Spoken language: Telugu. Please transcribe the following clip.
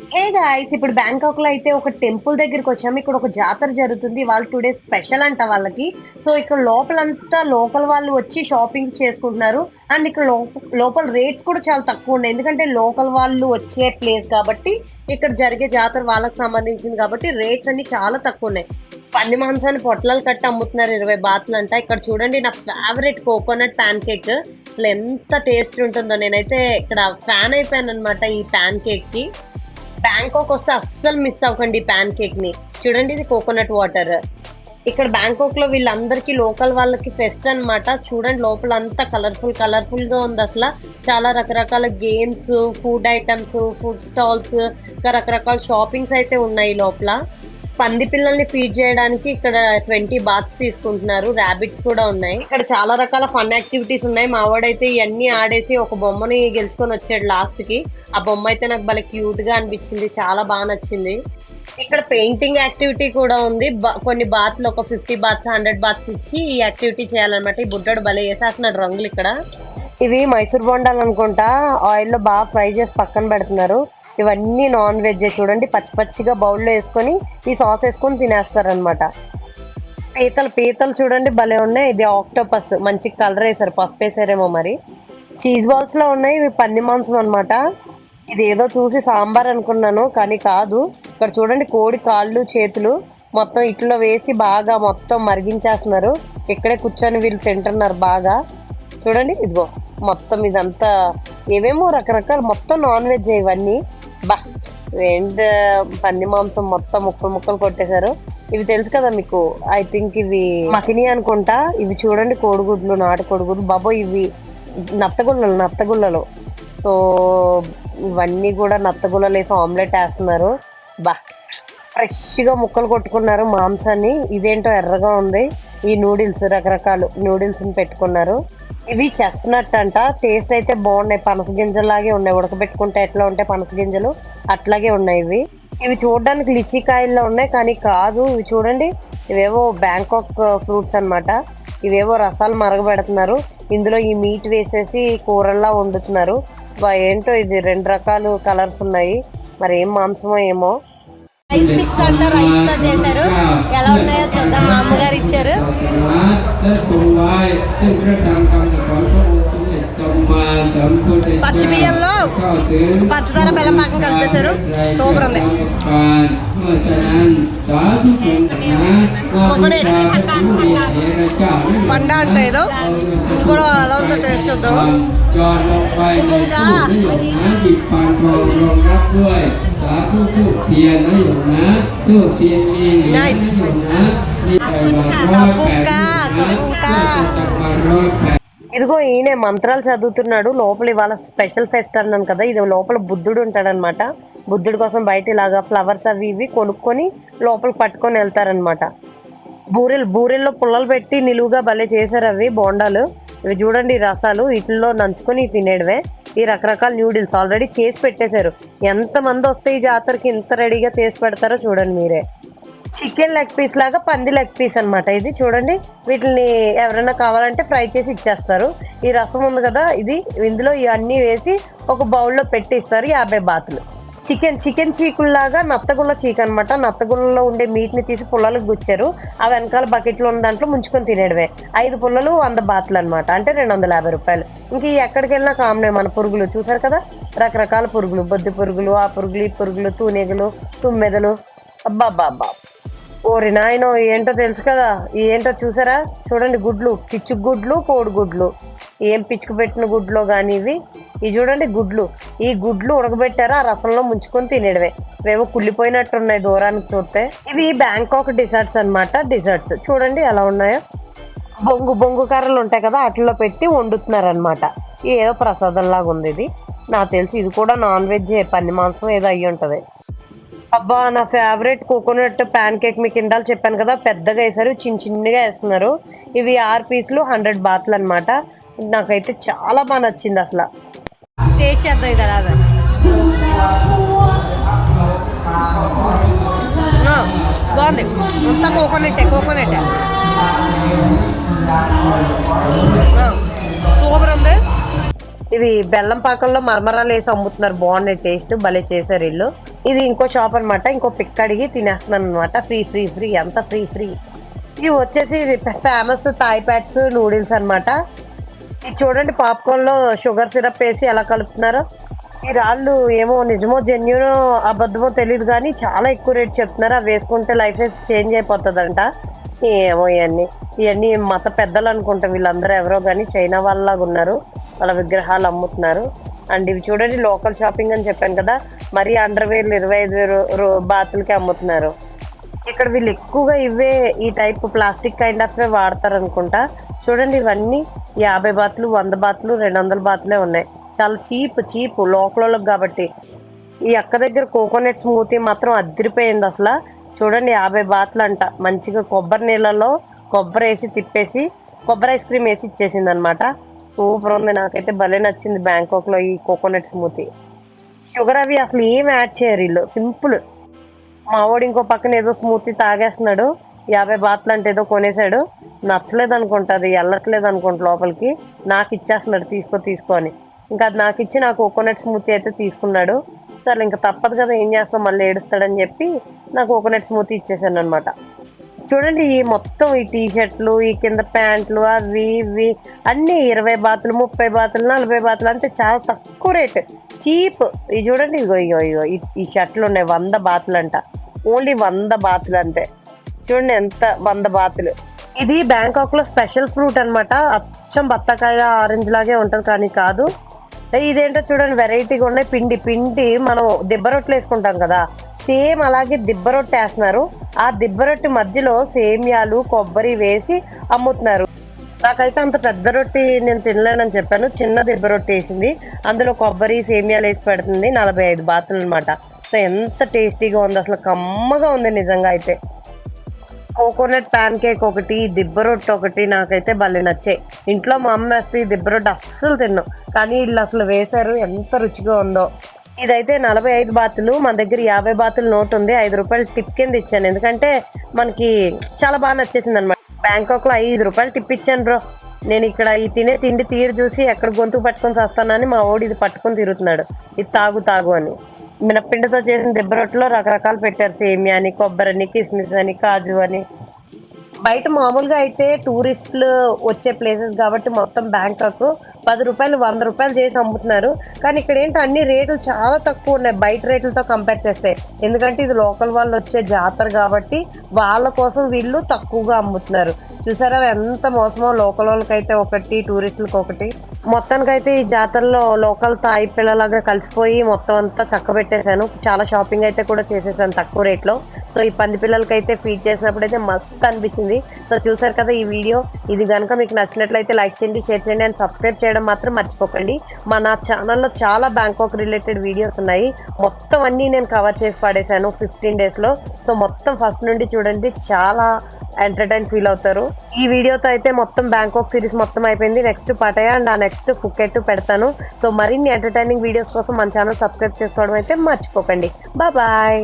హే గాయ్స్ ఇప్పుడు బ్యాంకాక్లో అయితే ఒక టెంపుల్ దగ్గరికి వచ్చాము ఇక్కడ ఒక జాతర జరుగుతుంది. వాళ్ళు టూ డేస్ స్పెషల్ అంట వాళ్ళకి. సో ఇక్కడ లోపలంతా లోకల్ వాళ్ళు వచ్చి షాపింగ్స్ చేసుకుంటున్నారు. అండ్ ఇక్కడ లోప- లోపల రేట్స్ కూడా చాలా తక్కువ ఉన్నాయి. ఎందుకంటే లోకల్ వాళ్ళు వచ్చే ప్లేస్ కాబట్టి ఇక్కడ జరిగే జాతర వాళ్ళకి సంబంధించింది కాబట్టి రేట్స్ అన్ని చాలా తక్కువ ఉన్నాయి. పంది మాంసాన్ని పొట్లాలు కట్టి అమ్ముతున్నారు ఇరవై బాతులు అంట. ఇక్కడ చూడండి నా ఫేవరెట్ కోకోనట్ ప్యాన్ కేక్ అసలు ఎంత టేస్ట్ ఉంటుందో. నేనైతే ఇక్కడ ఫ్యాన్ అయిపోయాను అనమాట ఈ ప్యాన్ కేక్కి. బ్యాంకాక్ వస్తే అస్సలు మిస్ అవ్వకండి ప్యాన్ కేక్ని. చూడండి ఇది కోకోనట్ వాటర్ ఇక్కడ బ్యాంకాక్లో వీళ్ళందరికీ లోకల్ వాళ్ళకి ఫెస్ట్ అన్నమాట. చూడండి లోపల అంతా కలర్ఫుల్ కలర్ఫుల్గా ఉంది అసలు. చాలా రకరకాల games food items food stalls ఇంకా రకరకాల షాపింగ్స్ అయితే ఉన్నాయి లోపల. పంది పిల్లల్ని ఫీడ్ చేయడానికి ఇక్కడ ట్వంటీ బాత్స్ తీసుకుంటున్నారు. ర్యాబిట్స్ కూడా ఉన్నాయి. ఇక్కడ చాలా రకాల ఫన్ యాక్టివిటీస్ ఉన్నాయి. మా వాడైతే ఇవన్నీ ఆడేసి ఒక బొమ్మని గెలుచుకొని వచ్చాడు లాస్ట్కి. ఆ బొమ్మ అయితే నాకు భలే క్యూట్గా అనిపించింది. చాలా బాగా నచ్చింది. ఇక్కడ పెయింటింగ్ యాక్టివిటీ కూడా ఉంది. కొన్ని బాత్లు ఒక ఫిఫ్టీ బాత్స్ హండ్రెడ్ బాత్స్ ఇచ్చి ఈ యాక్టివిటీ చేయాలన్నమాట. ఈ బుడ్డడు భలే వేసేస్తున్నాడు రంగులు ఇక్కడ. ఇవి మైసూర్ బొండాలు అనుకుంటా. ఆయిల్లో బాగా ఫ్రై చేసి పక్కన పెడుతున్నారు. ఇవన్నీ నాన్ వెజ్ చూడండి. పచ్చి పచ్చిగా బౌల్లో వేసుకొని ఈ సాస్ వేసుకొని తినేస్తారనమాట పీతలు పీతలు చూడండి భలే ఉన్నాయి. ఇది ఆక్టోపస్ మంచి కలర్ వేసారు పసుపు వేసారేమో మరి. చీజ్ బాల్స్లో ఉన్నాయి ఇవి పంది మాంసం అనమాట ఇది ఏదో చూసి సాంబార్ అనుకున్నాను కానీ కాదు. ఇక్కడ చూడండి కోడి కాళ్ళు చేతులు మొత్తం ఇట్లో వేసి బాగా మొత్తం మరిగించేస్తున్నారు. ఇక్కడే కూర్చొని వీళ్ళు తింటున్నారు బాగా. చూడండి ఇదిగో మొత్తం ఇదంతా. ఏవేమో రకరకాల మొత్తం నాన్ వెజ్ ఇవన్నీ. బా ఏంట పంది మాంసం మొత్తం ముక్కలు ముక్కలు కొట్టేశారు. ఇవి తెలుసు కదా మీకు ఐ థింక్ ఇవి మకిని అనుకుంటా. ఇవి చూడండి కోడిగుడ్లు నాటు కోడిగుడ్లు. బాబో ఇవి నత్తగుల్లలు నత్తగుల్లలు. సో ఇవన్నీ కూడా నత్తగుల్లలు వేసి ఆమ్లెట్ వేస్తున్నారు. బా ఫ్రెష్గా ముక్కలు కొట్టుకున్నారు మాంసాన్ని. ఇదేంటో ఎర్రగా ఉంది. ఈ నూడిల్స్ రకరకాలు నూడిల్స్ని పెట్టుకున్నారు. ఇవి చెస్ట్నట్ అంట టేస్ట్ అయితే బాగున్నాయి. పనస గింజలాగే ఉన్నాయి. ఉడకబెట్టుకుంటే ఎట్లా ఉంటాయి పనస గింజలు? అట్లాగే ఉన్నాయి ఇవి. ఇవి చూడడానికి లిచికాయల్లో ఉన్నాయి. కానీ కాదు ఇవి చూడండి. ఇవేవో బ్యాంకాక్ ఫ్రూట్స్ అన్నమాట. ఇవేవో రసాలు మరగబెడుతున్నారు. ఇందులో ఈ మీట్ వేసేసి కూరల్లా వండుతున్నారు. ఏంటో ఇది? రెండు రకాలు కలర్స్ ఉన్నాయి. మరి ఏం మాంసమో ఏమో. గిఫ్ట్స్ అంటారు ఇంట్లో చేశారు. ఎలా ఉన్నాయో చూద్దాం మా అమ్మగారు ఇచ్చారు. పచ్చి బియ్యంలో పచ్చదార బెల్లం పాకం కలిపేశారు. సూపర్ ఉంది. పండ అంటే ఏదో. కూడా ఎలా ఉందో టేస్ట్ చూద్దాం. ยอดลงไปในตู้นโยมนะหยิบปานทองรองรับด้วย สาธุทูบเทียนนโยมนะทูบเทียนมีเหรียญนโยมนะมีใส่บาตรร้อยแปดสิบนะตักบาตรร้อยแปด ఇదిగో ఈయన మంత్రాలు చదువుతున్నాడు లోపల ఇవాళ స్పెషల్ ఫెస్ట్ అన్నాను కదా ఇది లోపల బుద్ధుడు ఉంటాడనమాట బుద్ధుడి కోసం బయట ఇలాగా ఫ్లవర్స్ అవి ఇవి కొనుక్కొని లోపలికి పట్టుకొని వెళ్తారనమాట బూరెలు బూరెల్లో పుల్లలు పెట్టి నిలువుగా భలే చేశారు అవి బోండాలు ఇవి చూడండి రసాలు వీటిల్లో నంచుకొని తినేడవే ఈ రకరకాల న్యూడిల్స్ ఆల్రెడీ చేసి పెట్టేశారు. ఎంతమంది వస్తే ఈ జాతరకి ఇంత రెడీగా చేసి పెడతారో చూడండి మీరే. చికెన్ లెగ్ పీస్ లాగా పంది లెగ్ పీస్ అన్నమాట ఇది. చూడండి వీటిని ఎవరైనా కావాలంటే ఫ్రై చేసి ఇచ్చేస్తారు. ఈ రసం ఉంది కదా ఇది ఇందులో ఇవన్నీ వేసి ఒక బౌల్లో పెట్టి ఇస్తారు యాభై బాతులు. చికెన్ చికెన్ చీకుల్లాగా నత్తగుల్ల చీక అనమాట నత్తగుల్లలో ఉండే మీట్ని తీసి పుల్లలకు గుచ్చారు. ఆ వెనకాల బకెట్లో ఉన్న దాంట్లో ముంచుకొని తినేడవే ఐదు పుల్లలు వంద బాతులు అనమాట అంటే రెండు వందల యాభై రూపాయలు. ఇంక ఎక్కడికి వెళ్ళినా కామనే మన పురుగులు. చూసారు కదా? రకరకాల పురుగులు. బొద్దు పురుగులు ఆ పురుగులు ఈ పురుగులు తూనెగలు తుమ్మెదలు. అబ్బాబ్బాబ్బా. ఓరి నాయనో ఏంటో తెలుసు కదా? ఏంటో చూసారా? చూడండి గుడ్లు. పిచ్చుకు గుడ్లు కోడి గుడ్లు ఏం పిచ్చుకు పెట్టిన గుడ్లో కానీ ఇవి? ఇవి చూడండి గుడ్లు. ఈ గుడ్లు ఉడకబెట్టారు ఆ రసంలో ముంచుకొని తినేడవే ఇవేమో కుళ్ళిపోయినట్టున్నాయి దూరానికి చూస్తే. ఇవి బ్యాంకాక్ డిజర్ట్స్ అన్నమాట డిజర్ట్స్. చూడండి ఎలా ఉన్నాయో. బొంగు బొంగు కర్రలు ఉంటాయి కదా అట్లలో పెట్టి వండుతున్నారు అనమాట ఏదో ప్రసాదం లాగా ఉంది ఇది. నాకు తెలిసి ఇది కూడా నాన్ వెజ్ పన్ని మాంసం ఏదో అయ్యి ఉంటుంది. అబ్బా నా ఫేవరెట్ కోకోనట్ ప్యాన్ కేక్ మీకు ఇందాలు చెప్పాను కదా పెద్దగా వేసారు చిన్న చిన్నగా వేస్తున్నారు. ఇవి ఆరు పీసులు హండ్రెడ్ బాత్లు అనమాట నాకైతే చాలా బాగా నచ్చింది అసలు. టేస్ట్ చేద్దాం ఇది అలాగా. బాగుంది. అంత కోకోనట్టే కోకోనట్టే సూపర్ ఉంది. ఇవి బెల్లం పాకంలో మరమరాలు వేసి అమ్ముతున్నారు. బాగుంది టేస్ట్ భలే చేశారు వీళ్ళు. ఇది ఇంకో షాప్ అన్నమాట. ఇంకో పిక్ అడిగి తినేస్తున్నాను అనమాట ఫ్రీ ఫ్రీ ఫ్రీ. అంతా ఫ్రీ ఫ్రీ. ఇవి వచ్చేసి ఇది ఫేమస్ థాయ్ ప్యాట్స్ నూడిల్స్ అన్నమాట. ఇది చూడండి పాప్కార్న్లో షుగర్ సిరప్ వేసి ఎలా కలుపుతున్నారో? ఈ రాళ్ళు ఏమో నిజమో జెన్యునో అబద్ధమో తెలియదు కానీ చాలా ఎక్కువ రేట్ చెప్తున్నారు. అవి వేసుకుంటే లైఫ్ చేంజ్ అయిపోతుందంట. ఏమో ఇవన్నీ ఇవన్నీ మత పెద్దలు అనుకుంటా వీళ్ళందరూ ఎవరో కానీ చైనా వాళ్ళలాగా ఉన్నారు. వాళ్ళ విగ్రహాలు అమ్ముతున్నారు. అండ్ ఇవి చూడండి లోకల్ షాపింగ్ అని చెప్పాను కదా మరి అండర్వేర్లు ఇరవై ఐదు వేలు బాతులకి అమ్ముతున్నారు. ఇక్కడ వీళ్ళు ఎక్కువగా ఇవే ఈ టైప్ ప్లాస్టిక్ కైండ్ ఆఫ్ వాడతారు అనుకుంటా చూడండి ఇవన్నీ యాభై బాతులు వంద బాతులు రెండు వందల బాతులే ఉన్నాయి. చాలా చీప్ చీప్ లోకలకు కాబట్టి. ఈ అక్క దగ్గర కోకోనట్ స్మూతీ మాత్రం అదిరిపోయింది అసలు. చూడండి యాభై బాతులు అంట మంచిగా కొబ్బరి నీళ్ళలో కొబ్బరి వేసి తిప్పేసి కొబ్బరి ఐస్ క్రీమ్ వేసి ఇచ్చేసింది అనమాట సూపర్ ఉంది. నాకైతే భలే నచ్చింది బ్యాంకాక్లో ఈ కోకోనట్ స్మూతీ. షుగర్ అవి అసలు ఏం యాడ్ చేయరు వీళ్ళు. సింపుల్. మా వాడు ఇంకో పక్కన ఏదో స్మూతీ తాగేస్తున్నాడు. యాభై బాత్లు అంటే ఏదో కొనేసాడు నచ్చలేదు అనుకుంటా అది వెళ్ళట్లేదు అనుకుంటా లోపలికి. నాకు ఇచ్చేస్తున్నాడు తీసుకో తీసుకో అని. ఇంకా అది నాకు ఇచ్చి నాకు కోకోనట్ స్మూతీ అయితే తీసుకున్నాడు. సరే ఇంకా తప్పదు కదా ఏం చేస్తాం మళ్ళీ ఏడుస్తాడని చెప్పి నాకు కోకోనట్ స్మూతీ ఇచ్చేసాను అనమాట చూడండి ఈ మొత్తం ఈ టీషర్ట్లు ఈ కింద ప్యాంట్లు అవి ఇవి అన్నీ ఇరవై బాతులు ముప్పై బాతులు నలభై బాతులు అంటే చాలా తక్కువ రేట్. చీప్. ఇది చూడండి ఇగో ఇగో ఇగో ఈ షర్ట్లు ఉన్నాయి వంద బాతులు అంట ఓన్లీ వంద బాతులు అంతే. చూడండి ఎంత వంద బాతులు. ఇది బ్యాంకాక్లో స్పెషల్ ఫ్రూట్ అనమాట అచ్చం బత్తకాయ ఆరెంజ్ లాగే ఉంటది కానీ కాదు. ఇదేంటో చూడండి వెరైటీగా ఉన్నాయి. పిండి పిండి మనం దిబ్బ రొట్టెలు వేసుకుంటాం కదా. సేమ్ అలాగే దిబ్బ రొట్టె వేస్తున్నారు. ఆ దిబ్బ రొట్టె మధ్యలో సేమియాలు కొబ్బరి వేసి అమ్ముతున్నారు. నాకైతే అంత పెద్ద రొట్టి నేను తినలేనని చెప్పాను. చిన్న దిబ్బ రొట్టె వేసింది. అందులో కొబ్బరి సేమియాలు వేసి పెడుతుంది. నలభై ఐదు బాతులు అనమాట అసలు ఎంత టేస్టీగా ఉంది అసలు కమ్మగా ఉంది నిజంగా అయితే. కోకోనట్ ప్యాన్ కేక్ ఒకటి దిబ్బ రొట్టె ఒకటి నాకైతే భలే నచ్చాయి ఇంట్లో మా అమ్మ వేస్తే ఈ దిబ్బ రొట్టె అస్సలు తిన్నాం. కానీ వీళ్ళు అసలు వేశారు ఎంత రుచిగా ఉందో. ఇదైతే నలభై ఐదు బాతులు మన దగ్గర యాభై బాతులు నోట్ ఉంది ఐదు రూపాయలు టిప్ కింద ఇచ్చాను. ఎందుకంటే మనకి చాలా బాగా నచ్చేసింది అనమాట బ్యాంకాక్లో ఐదు రూపాయలు టిప్ ఇచ్చాను బ్రో. నేను ఇక్కడ ఈ తినే తిండి తీరు చూసి ఎక్కడ గొంతు పట్టుకొని వస్తానని మా ఓడి ఇది పట్టుకొని తిరుగుతున్నాడు. ఇది తాగు తాగు అని. మినప్పిండితో చేసిన దెబ్బ రొట్టెలో రకరకాలు పెట్టారు సేమియా అని కొబ్బరి అని కిస్మిస్ అని కాజు అని. బయట మామూలుగా అయితే టూరిస్టులు వచ్చే ప్లేసెస్ కాబట్టి మొత్తం బ్యాంకాక్ పది రూపాయలు వంద రూపాయలు చేసి అమ్ముతున్నారు. కానీ ఇక్కడ ఏంటి అన్ని రేట్లు చాలా తక్కువ ఉన్నాయి. బయట రేట్లతో కంపేర్ చేస్తే. ఎందుకంటే ఇది లోకల్ వాళ్ళు వచ్చే జాతర కాబట్టి వాళ్ళ కోసం వీళ్ళు తక్కువగా అమ్ముతున్నారు. చూసారా ఎంత మోసమో లోకల్ వాళ్ళకైతే ఒకటి టూరిస్టులకు ఒకటి మొత్తానికైతే ఈ జాతరలో లోకల్ తాయి పిల్లలాగా కలిసిపోయి మొత్తం అంతా చక్కబెట్టేశాను. చాలా షాపింగ్ అయితే కూడా చేసేసాను తక్కువ రేట్లో. సో ఈ పంది పిల్లలకైతే ఫీడ్ చేసినప్పుడు అయితే మస్త్ అనిపించింది. సో చూసారు కదా ఈ వీడియో. ఇది కనుక మీకు నచ్చినట్లయితే లైక్ చేయండి షేర్ చేయండి అండ్ సబ్స్క్రైబ్ చేయడం మాత్రం మర్చిపోకండి. మన ఛానల్లో చాలా బ్యాంకాక్ రిలేటెడ్ వీడియోస్ ఉన్నాయి. మొత్తం అన్నీ నేను కవర్ చేసి పడేశాను ఫిఫ్టీన్ డేస్లో సో మొత్తం ఫస్ట్ నుండి చూడండి. చాలా ఎంటర్టైన్ ఫీల్ అవుతారు. ఈ వీడియోతో అయితే మొత్తం బ్యాంకాక్ సిరీస్ మొత్తం అయిపోయింది. నెక్స్ట్ పటయా అండ్ ఆ నెక్స్ట్ ఫుకెట్ పెడతాను. సో మరిన్ని ఎంటర్టైనింగ్ వీడియోస్ కోసం మన ఛానల్ సబ్స్క్రైబ్ చేసుకోవడం అయితే మర్చిపోకండి. బాయ్